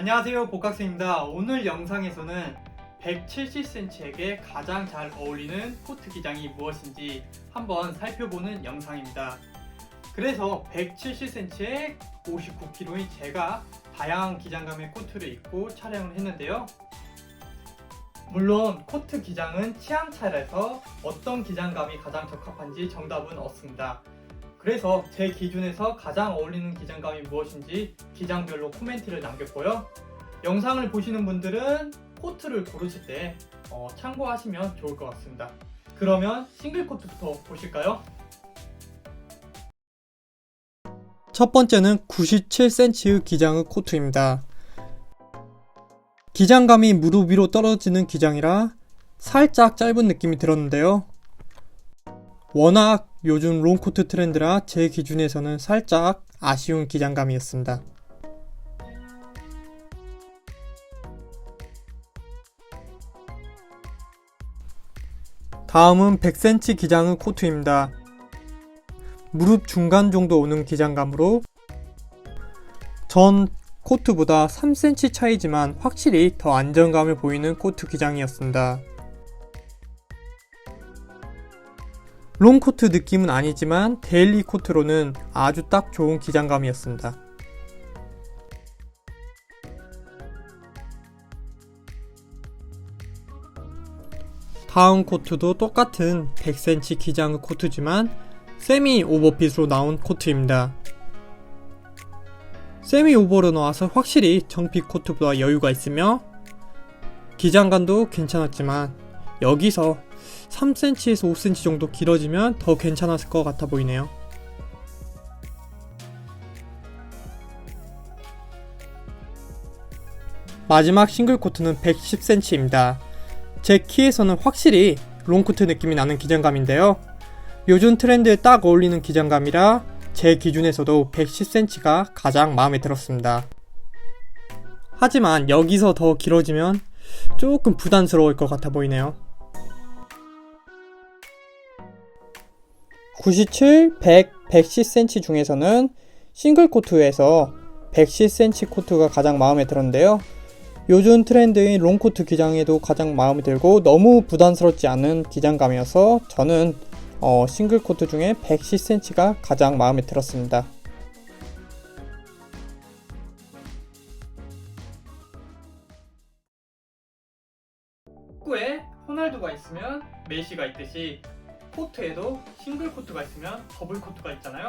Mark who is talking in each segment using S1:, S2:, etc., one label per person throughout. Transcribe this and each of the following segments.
S1: 안녕하세요 복학생입니다. 오늘 영상에서는 170cm에게 가장 잘 어울리는 코트 기장이 무엇인지 한번 살펴보는 영상입니다. 그래서 170cm에 59kg인 제가 다양한 기장감의 코트를 입고 촬영을 했는데요. 물론 코트 기장은 취향 차라서 어떤 기장감이 가장 적합한지 정답은 없습니다. 그래서 제 기준에서 가장 어울리는 기장감이 무엇인지 기장별로 코멘트를 남겼고요. 영상을 보시는 분들은 코트를 고르실 때 어, 참고하시면 좋을 것 같습니다. 그러면 싱글 코트부터 보실까요? 첫 번째는 97cm의 기장의 코트입니다. 기장감이 무릎 위로 떨어지는 기장이라 살짝 짧은 느낌이 들었는데요. 워낙 요즘 롱코트 트렌드라 제 기준에서는 살짝 아쉬운 기장감이었습니다. 다음은 100cm 기장의 코트입니다. 무릎 중간 정도 오는 기장감으로 전 코트보다 3cm 차이지만 확실히 더 안정감을 보이는 코트 기장이었습니다. 롱코트 느낌은 아니지만 데일리 코트로는 아주 딱 좋은 기장감이었습니다. 다음 코트도 똑같은 100cm 기장의 코트지만 세미 오버핏으로 나온 코트입니다. 세미 오버로 나와서 확실히 정핏 코트보다 여유가 있으며 기장감도 괜찮았지만 여기서 3cm에서 5cm 정도 길어지면 더 괜찮았을 것 같아 보이네요. 마지막 싱글 코트는 110cm입니다. 제 키에서는 확실히 롱코트 느낌이 나는 기장감인데요. 요즘 트렌드에 딱 어울리는 기장감이라 제 기준에서도 110cm가 가장 마음에 들었습니다. 하지만 여기서 더 길어지면 조금 부담스러울 것 같아 보이네요. 97, 100, 110cm 중에서는 싱글 코트에서 110cm 코트가 가장 마음에 들었는데요. 요즘 트렌드인 롱코트 기장에도 가장 마음에 들고 너무 부담스럽지 않은 기장감이어서 저는 어, 싱글 코트 중에 110cm가 가장 마음에 들었습니다. 축구에 호날두가 있으면 메시가 있듯이 코트에도 싱글 코트가 있으면 더블 코트가 있잖아요.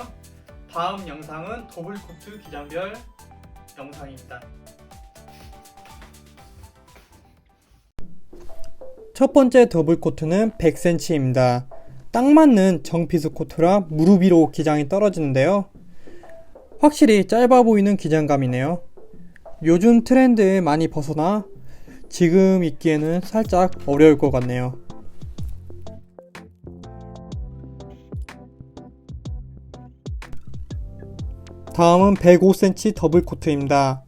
S1: 다음 영상은 더블 코트 기장별 영상입니다. 첫 번째 더블 코트는 100cm입니다. 딱 맞는 정피스 코트라 무릎 위로 기장이 떨어지는데요. 확실히 짧아 보이는 기장감이네요. 요즘 트렌드에 많이 벗어나 지금 입기에는 살짝 어려울 것 같네요. 다음은 105cm 더블 코트입니다.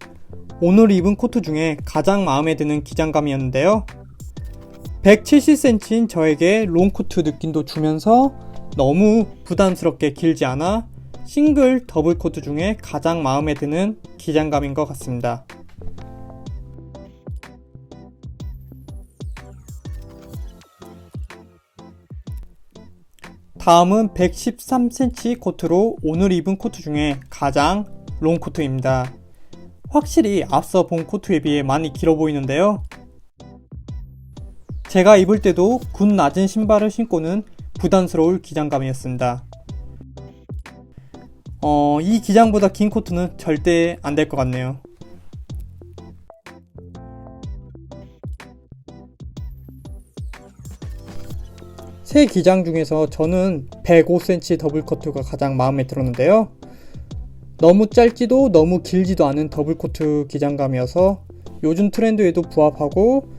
S1: 오늘 입은 코트 중에 가장 마음에 드는 기장감이었는데요. 170cm인 저에게 롱코트 느낌도 주면서 너무 부담스럽게 길지 않아 싱글 더블 코트 중에 가장 마음에 드는 기장감인 것 같습니다. 다음은 113cm 코트로 오늘 입은 코트 중에 가장 롱 코트입니다. 확실히 앞서 본 코트에 비해 많이 길어 보이는데요. 제가 입을 때도 군 낮은 신발을 신고는 부담스러울 기장감이었습니다. 어, 이 기장보다 긴 코트는 절대 안 될 것 같네요. 세 기장 중에서 저는 105cm 더블 코트가 가장 마음에 들었는데요. 너무 짧지도 너무 길지도 않은 더블 코트 기장감이어서 요즘 트렌드에도 부합하고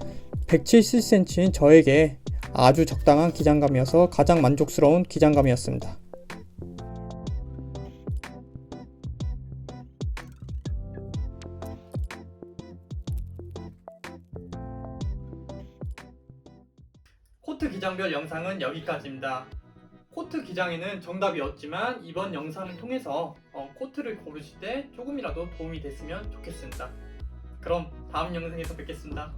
S1: 170cm인 저에게 아주 적당한 기장감이어서 가장 만족스러운 기장감이었습니다. 코트 기장별 영상은 여기까지입니다. 코트 기장에는 정답이 없지만 이번 영상을 통해서 어, 코트를 고르실 때 조금이라도 도움이 됐으면 좋겠습니다. 그럼 다음 영상에서 뵙겠습니다.